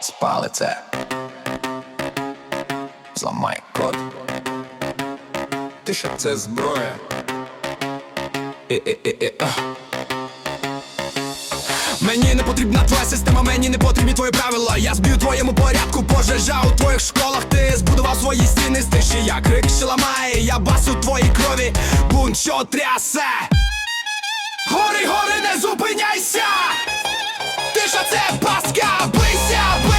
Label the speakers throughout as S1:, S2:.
S1: Спали це. Зламай код. Ти що це зброя? Е-е-е-е, а. Мені не потрібна твоя система, мені не потрібні твої правила. Я зб'ю твоєму порядку, пожежа у твоїх школах. Ти збудував свої стіни з тиші, я крик, що ламає, я бас у твоїй крові, бунт, що трясе. Гори, гори, не зупиняйся! Тиша оце паска, бийся, бийся!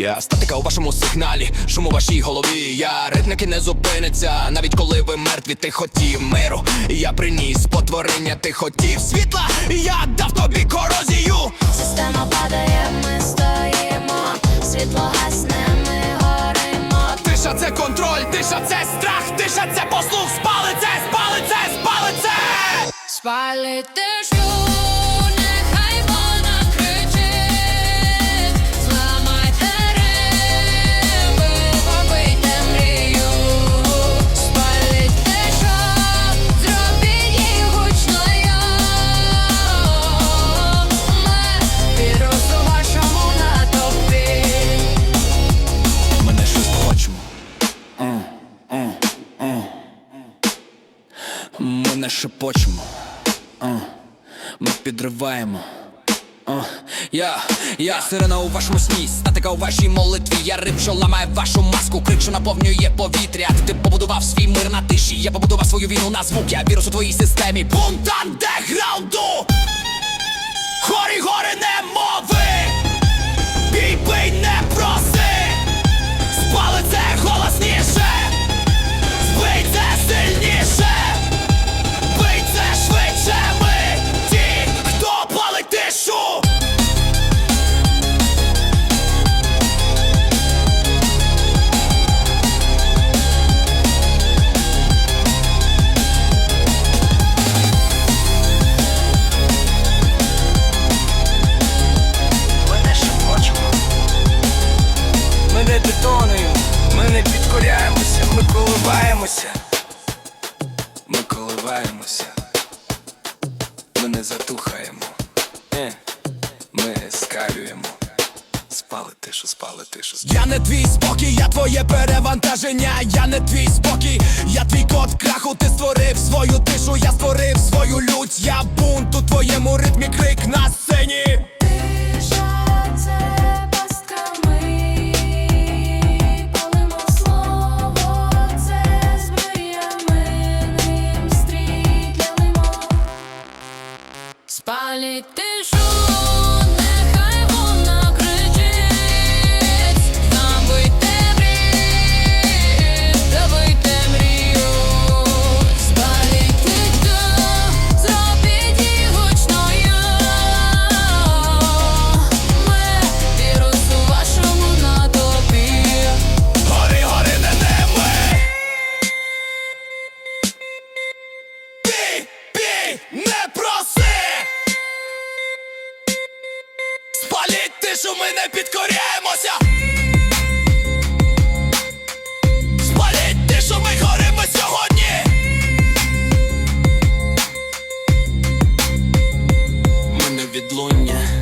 S1: Я статика у вашому сигналі, шум у вашій голові. Я ритмики не зупиниться, навіть коли ви мертві, ти хотів миру. Я приніс потворення, ти хотів світла. Я дав тобі корозію.
S2: Система падає, ми стоїмо, світло гасне, ми горимо.
S1: Тиша це контроль, тиша це страх, тиша це послух. Спали це, спали це, спали не шепочемо. Ми підриваємо. Я, я сирена у вашому сні, статика у вашій молитві. Я риб, що ламає вашу маску, крик, що наповнює повітря. Ти побудував свій мир на тиші. Я побудував свою війну на звук. Я вірус у твоїй системі. Бунт андеграунду! Не
S3: підкоряємося, ми коливаємося, ми коливаємося, ми не затухаємо, Е, ми скалюємо. Спали тишу, спали тишу.
S1: Я не твій спокій, я твоє перевантаження, я не твій спокій, я твій код краху, ти створив свою тишу, я створив свою лють, я бунт у твоєму ритмі крик на тишу, ми не підкоряємося. Спаліть тишу, ми горимо сьогодні. Ми не відлуння,